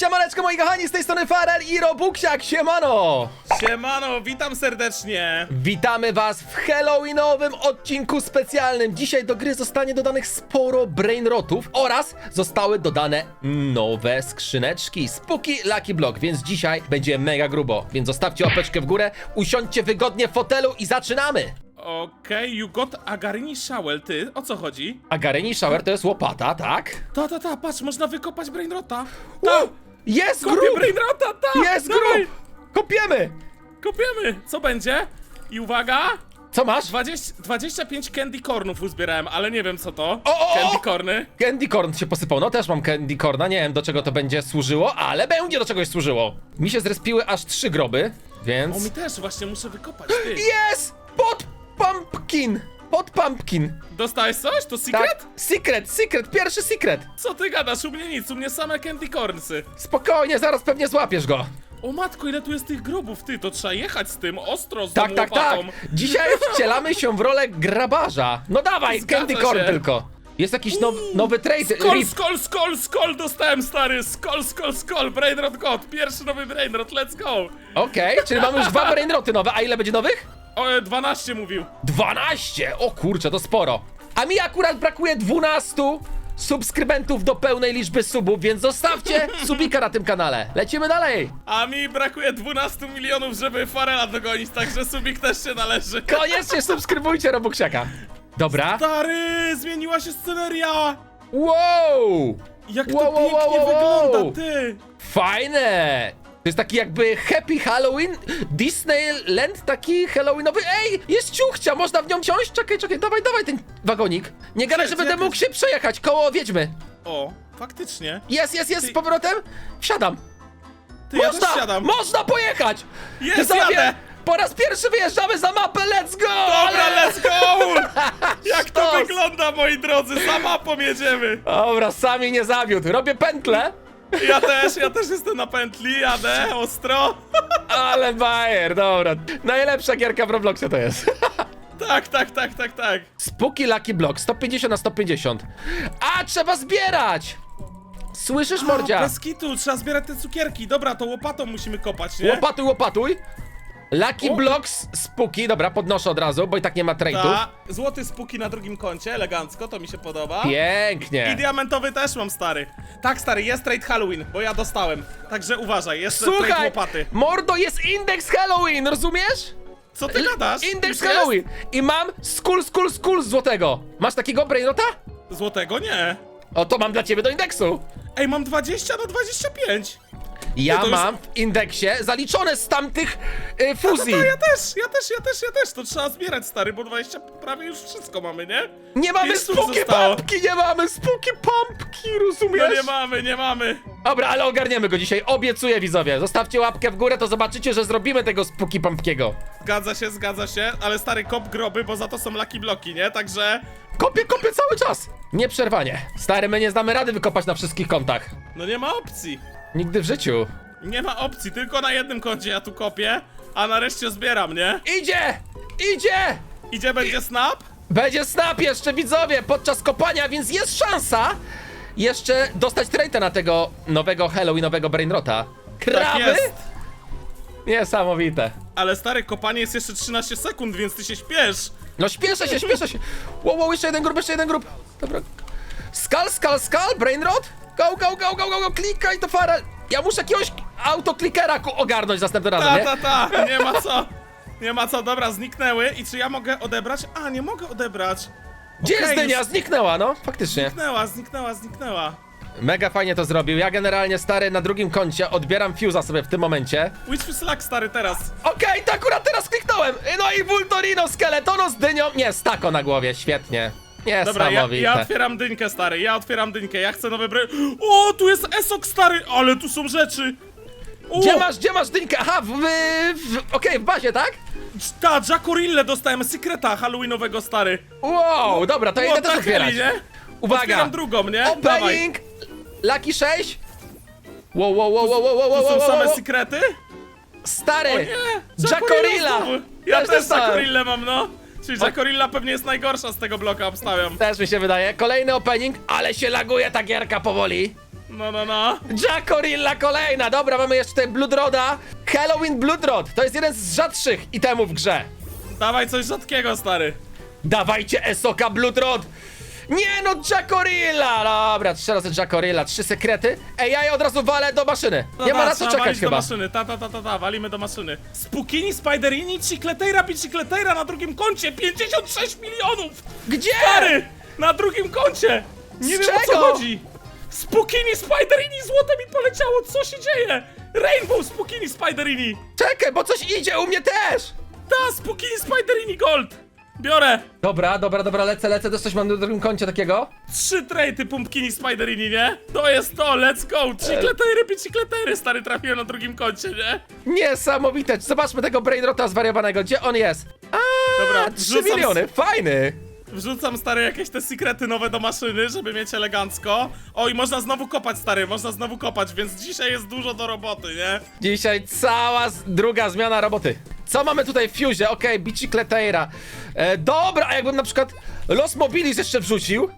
Siemaneczko moi kochani, z tej strony Farel i Robuksiak, siemano! Siemano, witam serdecznie! Witamy was w Halloweenowym odcinku specjalnym. Dzisiaj do gry zostanie dodanych sporo brainrotów oraz zostały dodane nowe skrzyneczki Spooky Lucky Block, więc dzisiaj będzie mega grubo. Więc zostawcie łapeczkę w górę, usiądźcie wygodnie w fotelu i zaczynamy! Okej, you got Agarini Shovel, ty, o co chodzi? A Gareni Shower to jest łopata, tak? Ta, ta, ta, patrz, można wykopać Brainrota! Ta! Jest Kopię grób! Brainrota, ta! Jest dawaj, grób! Kopiemy! Kopiemy! Co będzie? I uwaga! Co masz? 20, 25 candy cornów uzbierałem, ale nie wiem co to. O, o, o! Candy corny. Candy corn się posypał. No też mam candy corna, nie wiem do czego to będzie służyło, ale będzie do czegoś służyło. Mi się zrespiły aż trzy groby, więc... O, mi też właśnie muszę wykopać, ty. Jest! Pod pumpkin! Pod pumpkin! Dostałeś coś? To secret? Tak, secret, secret, pierwszy secret! Co ty gadasz? U mnie nic, u mnie same candy cornsy. Spokojnie, zaraz pewnie złapiesz go. O matko, ile tu jest tych grobów, ty, to trzeba jechać z tym, ostro, z Tak, tą tak, tak. łopatą. Dzisiaj wcielamy się w rolę grabarza. No dawaj, Zgadza candy corn się. tylko. Jest jakiś now, nowy trade. Skol, Rip. skol, skol, skol dostałem stary! Skol, skol, skol! Brainrot God! Pierwszy nowy Brainrot, let's go! Okej, czyli mamy już dwa brainroty nowe. A ile będzie nowych? O, e, 12 mówił. 12! O kurczę, to sporo. A mi akurat brakuje 12 subskrybentów do pełnej liczby subów, więc zostawcie subika na tym kanale. Lecimy dalej. A mi brakuje 12 milionów, żeby Farela dogonić, także subik też się należy. Koniecznie subskrybujcie Robuksiaka. Dobra. Stary, zmieniła się sceneria! Wow! Jak to Wow, wow, pięknie wow, wow. wygląda, ty! Fajne! To jest taki jakby Happy Halloween, Disneyland taki Halloweenowy. Ej, jest ciuchcia, można w nią wsiąść? Czekaj, czekaj, dawaj, dawaj ten wagonik. Nie gadaj, że będę mógł się przejechać koło Wiedźmy. O, faktycznie. Jest, jest, jest, z Ty- powrotem. Wsiadam. Ty, ja Można, też siadam. można pojechać! Jest, Widzowie, jadę! Po raz pierwszy wyjeżdżamy za mapę, let's go! Dobra, Ale- let's go! Jak to Sztos. wygląda, moi drodzy? Za mapą jedziemy! Dobra, sami nie zawiódł. Robię pętlę, Ja też, ja też jestem na pętli, jadę ostro. ale bajer, dobra. Najlepsza gierka w Robloxie to jest. Tak, tak, tak, tak, tak. Spooky Lucky Block, 150 na 150. A, trzeba zbierać! Słyszysz, mordzia? bez kitu, trzeba zbierać te cukierki. Dobra, to łopatą musimy kopać, nie? Łopatuj, łopatuj. Lucky O. Blocks Spooky, dobra, podnoszę od razu, bo i tak nie ma trade'ów. Ta, złoty spuki na drugim koncie, elegancko, to mi się podoba. I Pięknie. diamentowy też mam, stary. Tak, stary, jest trade Halloween, bo ja dostałem. Także uważaj, jest trade Słuchaj, łopaty. mordo, jest indeks Halloween, rozumiesz? Co ty gadasz? Indeks Już jest? Halloween. I mam skull, skull, skull złotego. Masz takiego brainrota? Złotego? Nie. O, to mam dla ciebie do indeksu. Ej, mam 20 na 25. Ja to mam w indeksie zaliczone z tamtych y, fuzji. No ja też, ja też, ja też, ja też. To trzeba zbierać, stary, bo 20 prawie już wszystko mamy, nie? Nie mamy Pięć zostało. pumpki, nie mamy spooky pumpki, rozumiesz? No nie mamy, nie mamy. Dobra, ale ogarniemy go dzisiaj, obiecuję widzowie. Zostawcie łapkę w górę, to zobaczycie, że zrobimy tego spooky pumpkiego. Zgadza się, zgadza się, ale stary kop groby, bo za to są laki bloki, nie? Także, Kopię, kopię cały czas. Nieprzerwanie. Stary, my nie znamy rady wykopać na wszystkich kątach. no nie ma opcji. Nigdy w życiu. Nie ma opcji, tylko na jednym koncie ja tu kopię, a nareszcie zbieram, nie? Idzie! Idzie! Idzie, będzie snap? Będzie snap jeszcze, widzowie, podczas kopania, więc jest szansa jeszcze dostać trejta na tego nowego Halloweenowego Brainrota. Tak Kraby? jest. Niesamowite. Ale stary, kopanie jest jeszcze 13 sekund, więc ty się śpiesz. No śpieszę się, śpieszę się. Wow, wow, jeszcze jeden grup, jeszcze jeden grup. Dobra. Skal, skal, skal, Brainrot? Go, go, go, go, go, go, klikaj to Farel. Ja muszę jakiegoś autoklikera ku- ogarnąć następnym razem, Ta, nie? ta, ta, nie ma co. Nie ma co, dobra, zniknęły. I czy ja mogę odebrać? A, nie mogę odebrać. Gdzie Okej, jest dynia? już Zniknęła, no, faktycznie. Zniknęła, zniknęła, zniknęła. Mega fajnie to zrobił. Ja generalnie, stary, na drugim koncie odbieram fuse'a sobie w tym momencie. Witch luck, stary, teraz. Okej, to akurat teraz kliknąłem! No i Vultorino, Skeletono z dynią. Nie, stako na głowie, świetnie. Dobra, ja, Niesamowite. ja otwieram dynkę, stary, ja otwieram dynkę, ja chcę nowy bry... O, tu jest esok, stary, ale tu są rzeczy. O, Gdzie masz, gdzie masz dynkę? Aha, w, w, w okej, w bazie, tak? Ta, Jackorille dostałem, sekreta halloweenowego, stary. Wow, dobra, to ja idę What też the hell, otwierać. nie? Uwaga! Otwieram drugą, nie? Dawaj. Opening! Lucky 6! Wow, wow, wow, wow, wow, wow, Tu wow, są wow, same wow. sekrety? Stary! O nie! Jackorilla! znowu. Ja Też też dostałem. Jackorillę mam, no. Czyli Jackorilla pewnie jest najgorsza z tego bloka, obstawiam. Też mi się wydaje. Kolejny opening, ale się laguje ta gierka powoli. No, no, no. Jackorilla kolejna! Dobra, mamy jeszcze tutaj Bloodroda. Halloween Bloodrod. To jest jeden z rzadszych itemów w grze. Dawaj coś rzadkiego, stary. Dawajcie Esoka Bloodrod! Nie no, Jackorilla! Dobra, trzy razy Jackorilla, trzy sekrety. Ej, ja je od razu walę do maszyny. No Nie ma da, na co trzeba czekać walić chyba. do maszyny, ta, ta, ta, ta, ta, walimy do maszyny. Spukini, Spiderini, Chicleteira, Bicicleteira na drugim koncie, 56 milionów! Gdzie? Stary! Na drugim koncie! Nie Z wiem o czego? co chodzi! Spukini, Spiderini, złote mi poleciało, co się dzieje? Rainbow, Spukini, Spiderini! Czekaj, bo coś idzie u mnie też! Ta, Spukini, Spiderini, Gold! Biorę! Dobra, dobra, dobra, lecę, lecę, też coś mam na drugim koncie takiego. Trzy trejty pumpkini Spiderini, nie? To jest to, let's go! Chicletery, Bicicletery, stary, trafiłem na drugim koncie, nie? Niesamowite, zobaczmy tego Brainrota zwariowanego, gdzie on jest? A, Dobra, 3 wrzucam miliony, fajny! Wrzucam stary jakieś te sekrety nowe do maszyny, żeby mieć elegancko. O i można znowu kopać stary, można znowu kopać, więc dzisiaj jest dużo do roboty, nie? Dzisiaj cała z- druga zmiana roboty. Co mamy tutaj w Fuse? Okej, okay. E, dobra, a jakbym na przykład Los Mobilis jeszcze wrzucił?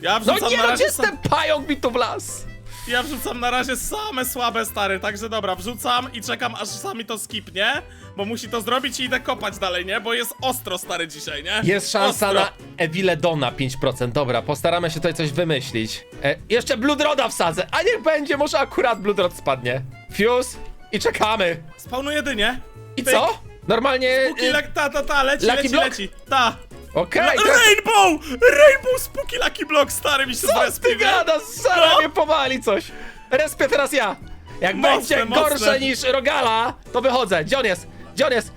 Ja No wrzucam nie na no, razie gdzie sam... pająk mi tu wlas? Ja wrzucam na razie same słabe stary, także dobra, wrzucam i czekam aż sami to skipnie, bo musi to zrobić i idę kopać dalej, nie? Bo jest ostro stary dzisiaj, nie? Jest szansa ostro. na Eviledona 5%. Dobra, postaramy się tutaj coś wymyślić. E, jeszcze Bloodroda wsadzę, a niech będzie, może akurat Bloodrod spadnie. Fuse i czekamy. Spawnu jedynie. I co? Normalnie... Spooky, y, lak, ta, ta, ta, leci, Lucky leci, Block? leci. Ta. Okej, No, teraz- Rainbow! Rainbow Spooky Lucky Block, stary, mi się Co zrespi, ty gadasz? Zaraz No. mnie powali coś. Respię teraz ja. Jak Mocne, będzie mocne. gorsze niż Rogala, to wychodzę. Gdzie on jest? Gdzie on jest?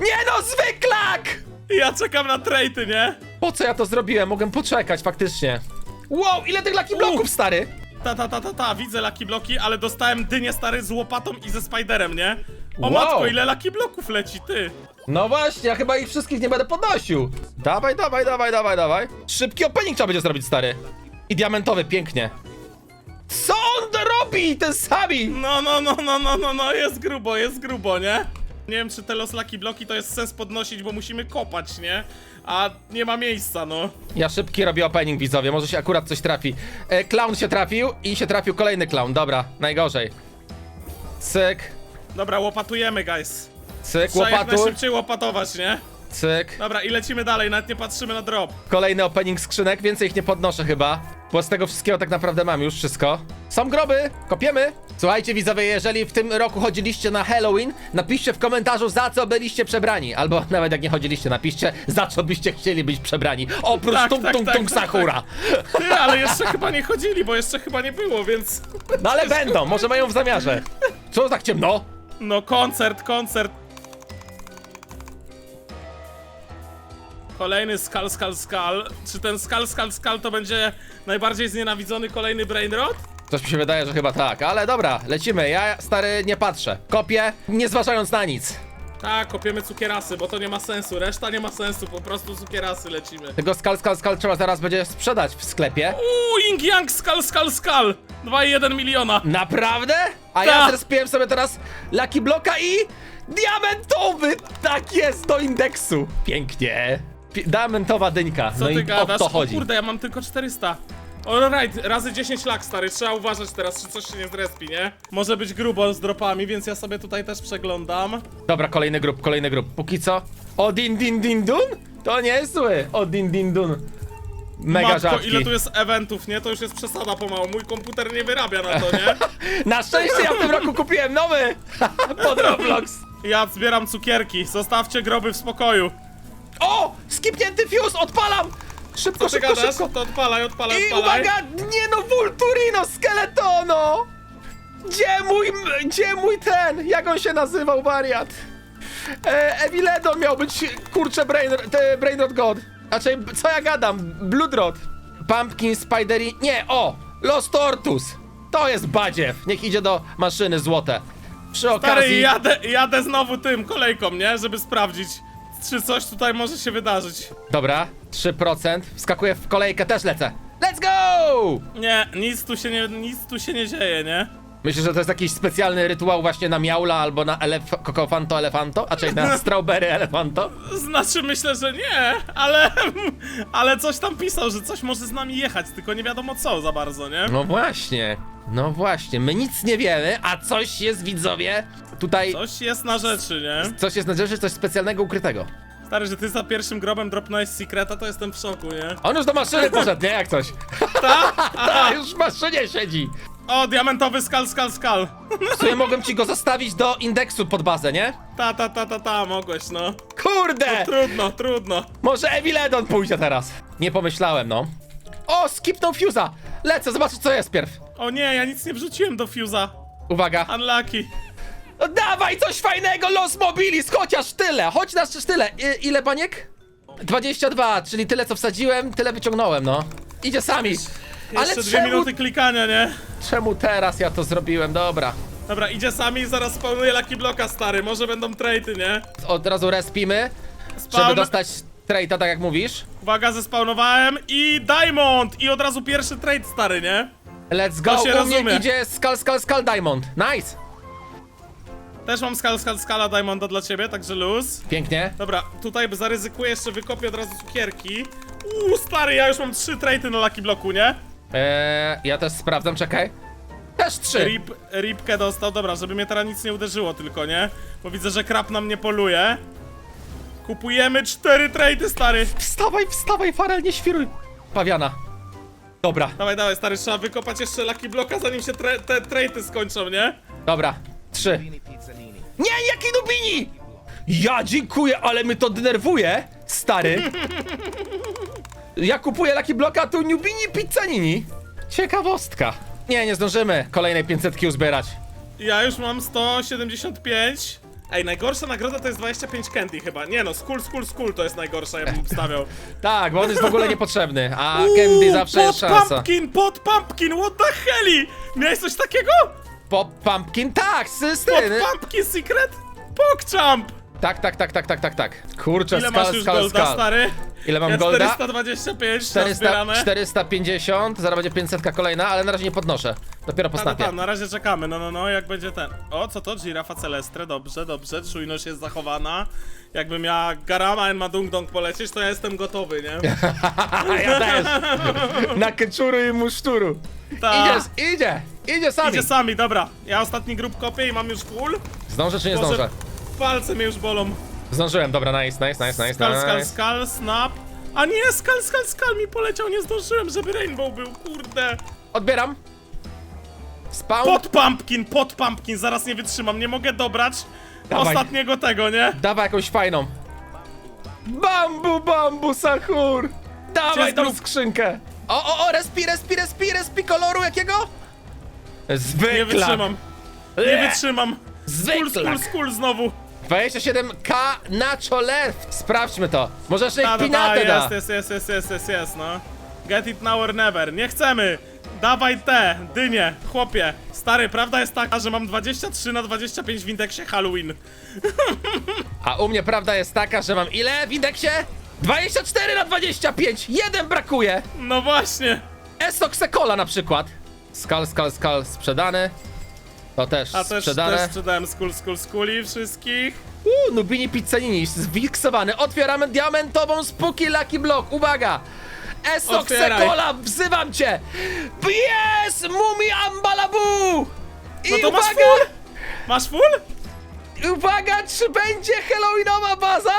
Nie no, zwyklak! Ja czekam na trejty, nie? Po co ja to zrobiłem? Mogłem poczekać faktycznie. Wow, ile tych Lucky Bloków, stary? Ta, ta, ta, ta, ta, widzę Lucky Bloki, ale dostałem dynię stary z łopatą i ze Spiderem, nie? O Wow. matko, ile Lucky Bloków leci, ty! No właśnie, ja chyba ich wszystkich nie będę podnosił. Dawaj, dawaj, dawaj, dawaj, dawaj. Szybki opening trzeba będzie zrobić, stary. I diamentowy, pięknie. Co on robi, ten Sami? No, no, no, no, no, no, no, jest grubo, jest grubo, nie? Nie wiem, czy te los Lucky Bloki to jest sens podnosić, bo musimy kopać, nie? A nie ma miejsca, no. Ja szybki robię opening, widzowie, może się akurat coś trafi. E, clown się trafił i się trafił kolejny clown, dobra, najgorzej. Cyk, Dobra, łopatujemy, guys. cyk, Trzeba jak najszybciej łopatować, nie? cyk. Dobra, i lecimy dalej, nawet nie patrzymy na drop. Kolejny opening skrzynek, więcej ich nie podnoszę chyba. Bo z tego wszystkiego tak naprawdę mam już wszystko. Są groby, kopiemy. Słuchajcie widzowie, jeżeli w tym roku chodziliście na Halloween, napiszcie w komentarzu za co byliście przebrani. Albo nawet jak nie chodziliście, napiszcie za co byście chcieli być przebrani. Oprócz Tak, tung tak, tung tak, tung tak, Sakura. Ty, ale jeszcze chyba nie chodzili, bo jeszcze chyba nie było, więc... No ale będą, może mają w zamiarze. Co tak ciemno? No, koncert, koncert. Kolejny Skal, Skal, Skal. Czy ten Skal, Skal, Skal to będzie najbardziej znienawidzony kolejny Brainrot? Coś mi się wydaje, że chyba tak, ale dobra, lecimy. Ja, stary, nie patrzę. Kopię, nie zważając na nic. Tak, kopiemy cukierasy, bo to nie ma sensu. Reszta nie ma sensu, po prostu cukierasy lecimy. Tego skal, skal, skal trzeba zaraz będzie sprzedać w sklepie. Uuu, Ying Yang, Skal, Skal, Skal. 2,1 miliona. Naprawdę? A ja Tak. zrespiłem sobie teraz Lucky Bloka i diamentowy! Tak jest, do indeksu. Pięknie. Pi- diamentowa dyńka. Co no ty i gadasz? o to O chodzi. kurde, ja mam tylko 400. Alright, razy 10 lak, stary. Trzeba uważać teraz, czy coś się nie zrespi, nie? Może być grubo z dropami, więc ja sobie tutaj też przeglądam. Dobra, kolejny grup, kolejny grup. Póki co. O din din din dun? To nie jest zły. O din din dun. Mega Matko, rzadki. ile tu jest eventów, nie? To już jest przesada pomału. Mój komputer nie wyrabia na to, nie? Na szczęście ja w tym roku kupiłem nowy! Pod Roblox. Ja zbieram cukierki. Zostawcie groby w spokoju. O! Skipnięty fuse, odpalam! Szybko, Co ty szybko, gadasz? szybko. To odpalaj, odpalaj, I odpalaj. uwaga, nie no, Vulturino, Skeletono! Gdzie mój, gdzie mój ten, jak on się nazywał, wariat? E, miał być, kurczę, Brain, Brainrod God. Znaczy, co ja gadam? Bloodrod. Pumpkin, Spidery, nie, o! Los Tortus. To jest badziew. Niech idzie do maszyny złote. Przy Stary, okazji... jadę, jadę znowu tym kolejką, nie? Żeby sprawdzić, czy coś tutaj może się wydarzyć. Dobra, 3%. Wskakuję w kolejkę, też lecę. Let's go! Nie, nic tu się nie, nic tu się nie dzieje, nie? Myślisz, że to jest jakiś specjalny rytuał właśnie na miaula albo na elef- kokofanto elefanto? A czyli na strawberry elefanto? Znaczy myślę, że nie, ale, ale coś tam pisał, że coś może z nami jechać, tylko nie wiadomo co za bardzo, nie? No właśnie, no właśnie, my nic nie wiemy, a coś jest widzowie tutaj... Coś jest na rzeczy, nie? Coś jest na rzeczy, coś specjalnego ukrytego. Stary, że ty za pierwszym grobem dropnąłeś Secreta, to jestem w szoku, nie? On już do maszyny poszedł, nie? Jak coś. Ta? Ta, już w maszynie siedzi. O, diamentowy skal, skal, skal. W sumie mogłem ci go zostawić do indeksu pod bazę, nie? Ta, ta, ta, ta, ta, mogłeś, no. Kurde! Trudno, trudno. Może Eviledon pójdzie teraz. Nie pomyślałem, no. O, skipnął fuse'a. Lecę, zobaczyć co jest pierw. O nie, ja nic nie wrzuciłem do fuse'a. Uwaga. Unlucky. No dawaj coś fajnego, Los Mobilis, chociaż tyle. Chodź nas tyle. I, ile baniek? 22, czyli tyle co wsadziłem, tyle wyciągnąłem, no. Idzie sami. Ale Jeszcze dwie czemu, minuty klikania, nie? czemu teraz ja to zrobiłem? Dobra. Dobra, idzie sami i zaraz spawnuję Lucky Blocka, stary. Może będą traity, nie? Od razu respimy, żeby Spawn... dostać trade'a, tak jak mówisz. Uwaga, zespawnowałem i Diamond! I od razu pierwszy trade, stary, nie? Let's go, się u mnie rozumie. idzie Skull, Skull, Skull Diamond. Nice. Też mam skal, skal, skala Diamonda dla ciebie, także luz. Pięknie. Dobra, tutaj zaryzykuję jeszcze, wykopię od razu cukierki. Uuu, stary, ja już mam trzy traity na Lucky Blocku, nie? Eee, ja też sprawdzam, czekaj. Też trzy. Rip, ripkę dostał, dobra, żeby mnie teraz nic nie uderzyło tylko, nie? Bo widzę, że krab na mnie poluje. Kupujemy cztery trady, stary. Wstawaj, wstawaj, Farel, nie świruj. Pawiana. Dobra, Dawaj, dawaj, stary, trzeba wykopać jeszcze Lucky Blocka, zanim się tra te trady skończą, nie? dobra. Trzy. Nie, jaki Nubini! Ja dziękuję, ale mnie to denerwuje, stary. Ja kupuję Lucky Blocka, a tu Nubini Pizzanini. Ciekawostka. Nie, nie zdążymy kolejnej 500 uzbierać. Ja już mam 175. Ej, najgorsza nagroda to jest 25 candy chyba. Nie no, skull, skull, skull to jest najgorsza, ja bym obstawiał. Tak, bo on jest w ogóle niepotrzebny, a Candy zawsze pod jest szansa. pumpkin, pod pumpkin, what the heli? Miałeś coś takiego? Pop Pumpkin, tak, z Pod sceny. pumpkin secret? Pogchamp! Tak, tak, tak, tak, tak, tak, tak. Kurczę, Ile skal, masz już skal, golda, skal. stary? Ile mam ja golda? 425 400, nazbierane. 450, zaraz będzie 500 kolejna, ale na razie nie podnoszę. Dopiero po Ta, ta, snapie. ta, na razie czekamy, no, no, no, jak będzie ten. O, co to? Girafa Celestre, dobrze, dobrze, czujność jest zachowana. Jakby miała Garama en Madung Dong polecieć, to ja jestem gotowy, nie? Ja też. Na keczuru i muszturu. Ta. Idziesz, idzie, idzie sami. Idzie sami, dobra. Ja ostatni grup kopię i mam już full. Zdążę czy nie Może zdążę? Palce mnie już bolą. Zdążyłem, dobra, nice, nice, nice, nice, Skal, skal, nice. skal, snap. A nie, skal, skal, skal mi poleciał, nie zdążyłem, żeby Rainbow był, kurde. Odbieram. Spawn. Pod pumpkin, pod pumpkin, zaraz nie wytrzymam, nie mogę dobrać Dawaj. ostatniego tego, nie? Dawaj jakąś fajną. Bambu, bambu, sahur. Dawaj Gdzie tą skrzynkę. O, o, o, respi, respi, respi, respi koloru jakiego? Zwykle. Nie wytrzymam, nie wytrzymam. Skul, Zwykle. skul, skul znowu. 27k na czole. Sprawdźmy to. Może jeszcze ta, pinatę da. jest, jest, jest, jest, jest, jest, jest, no. Get it now or never. Nie chcemy. Dawaj te, dynie, chłopie. Stary, prawda jest taka, że mam 23 na 25 w indeksie Halloween. A u mnie prawda jest taka, że mam ile w indeksie? 24 na 25. Jeden brakuje. No właśnie. Esoksekola na przykład. Skal, skal, skal sprzedany. To też A też, sprzedane. też sprzedałem skul, skul, skuli wszystkich. Uuu, Nubini Pizzanini, zwiksowany. Otwieramy diamentową spuki Lucky Block. Uwaga! Esoksekola, wzywam cię! Pies! Mumi Ambalabu! I No to masz uwaga! full? Masz full? Uwaga, czy będzie Halloweenowa baza?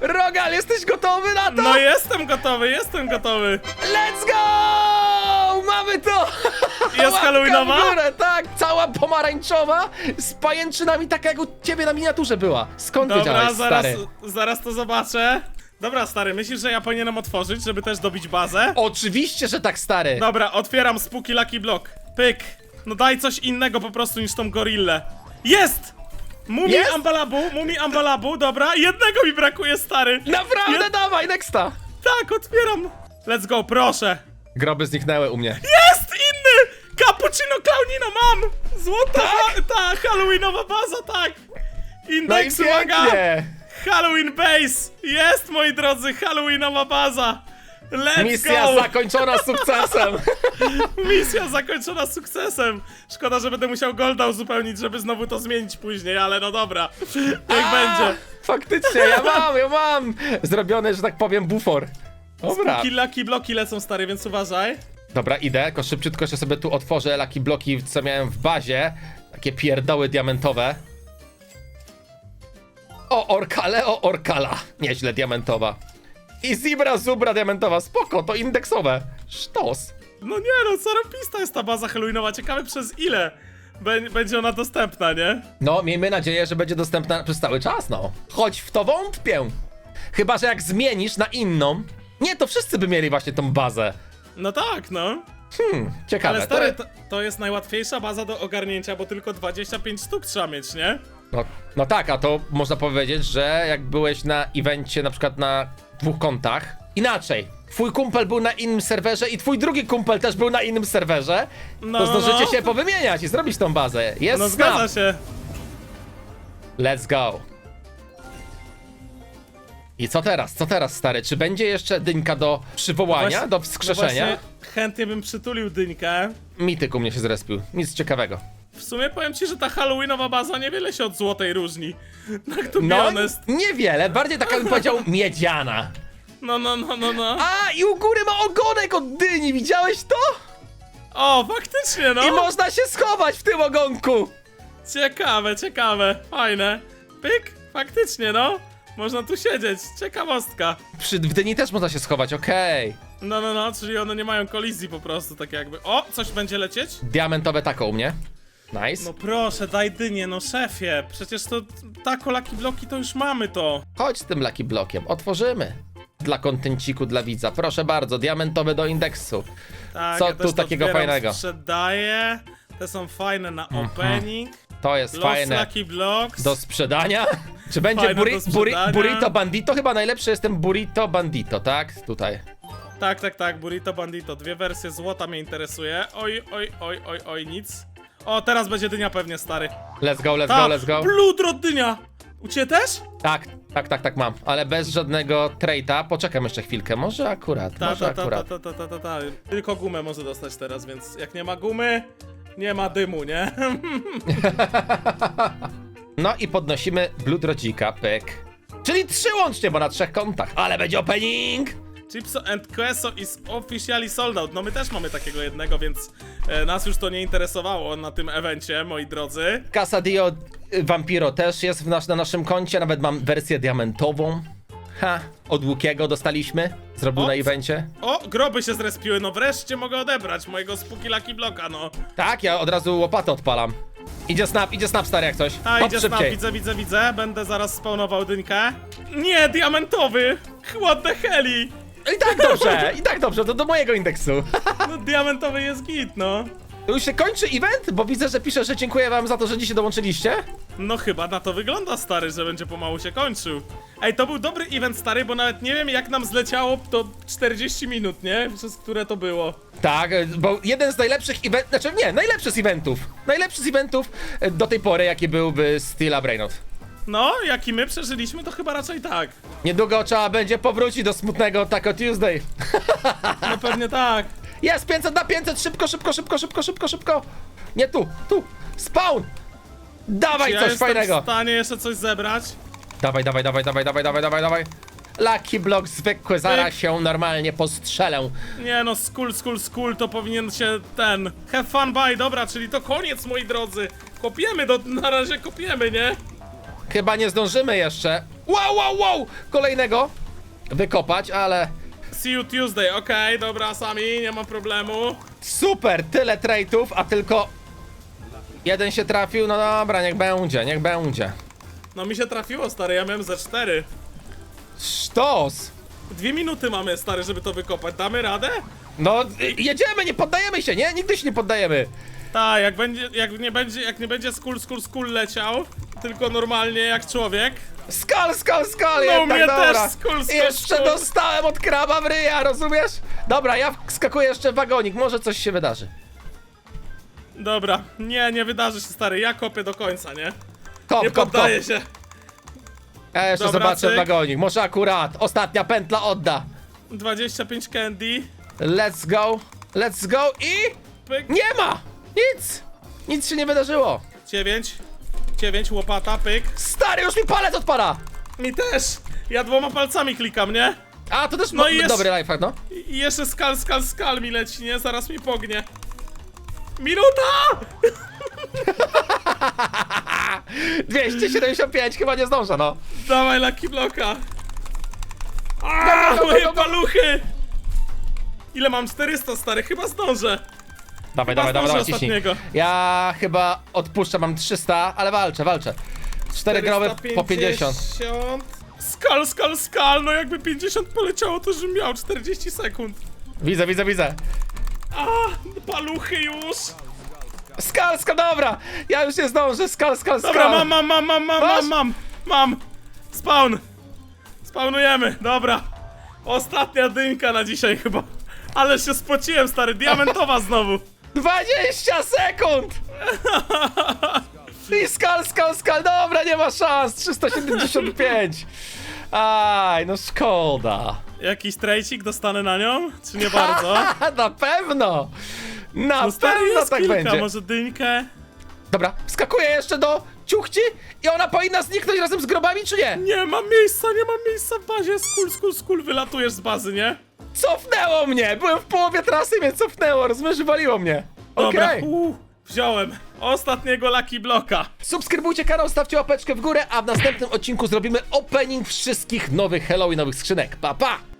Rogal, jesteś gotowy na to? No jestem gotowy, jestem gotowy. Let's go! Mamy to! Jest Łapka Halloweenowa? w górę, tak, cała pomarańczowa z pajęczynami, taka jak u ciebie na miniaturze była. Skąd Dobra, wiedziałeś, zaraz, stary? zaraz to zobaczę. Dobra, stary, myślisz, że ja powinienem otworzyć, żeby też dobić bazę? Oczywiście, że tak, stary. Dobra, otwieram spooky Lucky Block. Pyk. No daj coś innego po prostu niż tą gorillę. Jest! Mumi Jest? Ambalabu, Mumi Ambalabu, dobra, jednego mi brakuje, stary. Naprawdę, Je- dawaj, nexta. Tak, otwieram. Let's go, proszę. Groby zniknęły u mnie. Jest inny! Cappuccino Clownino mam! Złota Tak? ta Halloweenowa baza, tak! No i Indeks, uwaga! pięknie. Halloween Base! Jest, moi drodzy, Halloweenowa baza! Let's Misja go! zakończona sukcesem. Misja zakończona sukcesem! Szkoda, że będę musiał Golda uzupełnić, żeby znowu to zmienić później, ale no dobra. Niech będzie. Faktycznie, ja mam, ja mam. Zrobiony, że tak powiem, bufor. Dobra. Killaki bloki lecą stary, więc uważaj. Dobra, idę, tylko szybciutko jeszcze sobie tu otworzę laki bloki, co miałem w bazie. Takie pierdoły diamentowe. O, orkale, o, orkala. Nieźle diamentowa. I zibra, zubra diamentowa. Spoko, to indeksowe. Sztos. No nie no, zarobista jest ta baza halloweenowa, ciekawe przez ile bę- będzie ona dostępna, nie? No, miejmy nadzieję, że będzie dostępna przez cały czas, no. Choć w to wątpię. Chyba, że jak zmienisz na inną... Nie, to wszyscy by mieli właśnie tą bazę. No tak, no. Hmm, ciekawe. Ale stary, to... to, to jest najłatwiejsza baza do ogarnięcia, bo tylko 25 sztuk trzeba mieć, nie? No, no tak, a to można powiedzieć, że jak byłeś na evencie na przykład na dwóch kontach, inaczej. Twój kumpel był na innym serwerze i twój drugi kumpel też był na innym serwerze, No, to no, zdążycie no. się powymieniać i zrobić tą bazę. Jest No snap. zgadza się. Let's go. I co teraz? Co teraz, stary? Czy będzie jeszcze dynka do przywołania, Właśnie- do No wskrzeszenia? właśnie chętnie bym przytulił dyńkę. Mityk u mnie się zrespił. Nic ciekawego. W sumie powiem ci, że ta halloweenowa baza niewiele się od złotej różni. Tak to No, honest. niewiele. Bardziej taka bym powiedział miedziana. No, no, no, no, no. A, i u góry ma ogonek od dyni, widziałeś to? O, faktycznie, no. I można się schować w tym ogonku! Ciekawe, ciekawe. Fajne. Pyk, faktycznie, no. Można tu siedzieć. Ciekawostka. Przy w dyni też można się schować, okej. No, no, no, czyli one nie mają kolizji po prostu, tak jakby. O, coś będzie lecieć? Diamentowe tako u mnie. Nice. No proszę, daj dynię, no szefie. Przecież to tako laki bloki to już mamy to. Chodź z tym Lucky Blokiem, otworzymy. Dla kontenciku, dla widza. Proszę bardzo, diamentowe do indeksu. Tak, Co ja tu też to takiego fajnego? Mhm. Sprzedaję. Te są fajne na opening. To jest Los fajne Lucky Blocks. do sprzedania. Czy będzie Fajne buri do buri sprzedania. Burrito Bandito? Chyba najlepszy jest ten Burrito Bandito, tak? Tutaj. Tak, tak, tak, Burrito Bandito. Dwie wersje złota mnie interesuje. Oj, oj, oj, oj, oj, nic. O, teraz będzie dynia pewnie, stary. Let's go, let's Ta, go, let's go. Bloodrot dynia! U ciebie też? Tak, tak, tak, tak mam. Ale bez żadnego traita. Poczekam jeszcze chwilkę. Może akurat, Ta, może ta, ta, ta, akurat. ta, ta, ta, ta, ta. Tylko gumę może dostać teraz, więc jak nie ma gumy, nie ma dymu, nie? No i podnosimy Bloodrodzika, pyk. Czyli trzy łącznie, bo na trzech kontach. Ale będzie opening! Chipso and Queso is officially sold out. No my też mamy takiego jednego, więc e, nas już to nie interesowało na tym evencie, moi drodzy. Casadio y, Vampiro też jest w nas, na naszym koncie, nawet mam wersję diamentową. Ha, od Łukiego dostaliśmy, zrobił O, na co- evencie. O, groby się zrespiły, no wreszcie mogę odebrać mojego spooky Lucky Blocka, no. Tak, ja od razu łopatę odpalam. Idzie snap, idzie snap stary jak coś. A, Hop, idzie snap, szybciej. widzę, widzę, widzę. Będę zaraz spawnował dynkę. Nie, diamentowy! What the heli! I tak dobrze, i tak dobrze, to do mojego indeksu. No diamentowy jest git, no. To już się kończy event, bo widzę, że pisze, że dziękuję wam za to, że dzisiaj dołączyliście. No chyba na to wygląda, stary, że będzie pomału się kończył. Ej, to był dobry event, stary, bo nawet nie wiem jak nam zleciało to 40 minut, nie? Przez które to było. Tak, e, bo jeden z najlepszych eventów, znaczy nie, najlepszy z eventów. Najlepszy z eventów e, do tej pory, jaki byłby Stila Brainot. No, jaki my przeżyliśmy, to chyba raczej tak. Niedługo trzeba będzie powrócić do smutnego Taco Tuesday. No pewnie tak. Jest 500 na 500, szybko, szybko, szybko, szybko, szybko, szybko. Nie tu, tu, spawn. Dawaj ja coś jestem fajnego. w stanie jeszcze coś zebrać. Dawaj, dawaj, dawaj, dawaj, dawaj, dawaj, dawaj, dawaj. Lucky block zwykły, zaraz Pyk. się normalnie postrzelę. Nie no, skull, skull, skull, to powinien się ten... Have fun buy, dobra, czyli to koniec, moi drodzy. Kopiemy, do, na razie kopiemy, nie? Chyba nie zdążymy jeszcze. Wow, wow, wow! Kolejnego wykopać, ale See you Tuesday, okej, dobra, sami, nie ma problemu. super, tyle traitów, a tylko jeden się trafił. No dobra, niech będzie, niech będzie. No mi się trafiło, stary, ja miałem ze cztery. Sztos! Dwie minuty mamy, stary, żeby to wykopać. Damy radę? No, y, jedziemy, nie poddajemy się, nie? Nigdy się nie poddajemy. Tak, jak będzie, jak nie będzie, jak nie będzie skul, skul, skul leciał, tylko normalnie jak człowiek. Skal, skal, skal, No, jednak, mnie dobra. też skul, skul, Jeszcze skul. dostałem od kraba w ryja, rozumiesz? Dobra, ja wskakuję jeszcze w wagonik, może coś się wydarzy. Dobra, nie, nie wydarzy się, stary, ja kopię do końca, nie? Kop, Nie kop, kop. poddaję się. Ja jeszcze Dobra, zobaczę cyk. wagonik, może akurat ostatnia pętla odda. 25 candy. Let's go, let's go i... Pyk. Nie ma! Nic! Nic się nie wydarzyło. 9. 9, łopata, pyk. Stary, już mi palec odpada! Mi też! Ja dwoma palcami klikam, nie? A, to też No no i jest- dobry lifehack, no. I jeszcze skal, skal, skal mi leci, nie? Zaraz mi pognie. Minuta! 275, chyba nie zdążę, no. Dawaj Lucky Blocka. A, Dobra, dobra, moje paluchy! Ile mam? 400, stary, chyba zdążę. Dawaj, Chyba dawaj, dawaj, dawaj, ciśnij. ostatniego. Ja chyba odpuszczę, mam 300, ale walczę, walczę. 4 gromy po 50. 450. Skal, skal, skal, no jakby 50 poleciało, to żebym miał 40 sekund. Widzę, widzę, widzę. A, paluchy już. Skalska, dobra! Ja już nie zdążę, skal, skal, skal. Dobra, mam, mam, mam, mam, mam, Masz? mam, mam, mam. Spawn. Spawnujemy, dobra. Ostatnia dynka na dzisiaj chyba. Ale się spociłem, stary, diamentowa znowu. 20 sekund! I skal, skal, skal, dobra, nie ma szans, 375. Aj, no szkoda. Jakiś trejcik dostanę na nią? Czy nie bardzo? Na pewno! Na No stary, pewno jest tak kilka, będzie. może dynkę? Dobra, wskakuję jeszcze do ciuchci i ona powinna zniknąć razem z grobami, czy nie? Nie mam miejsca, nie mam miejsca w bazie. Skul, skul, skul, wylatujesz z bazy, nie? Cofnęło mnie! Byłem w połowie trasy i mnie cofnęło, rozumiesz, waliło mnie. Dobra, Okej. wziąłem. Ostatniego Lucky Blocka. Subskrybujcie kanał, stawcie łapeczkę w górę, a w następnym odcinku zrobimy opening wszystkich nowych Halloweenowych skrzynek. Pa, pa!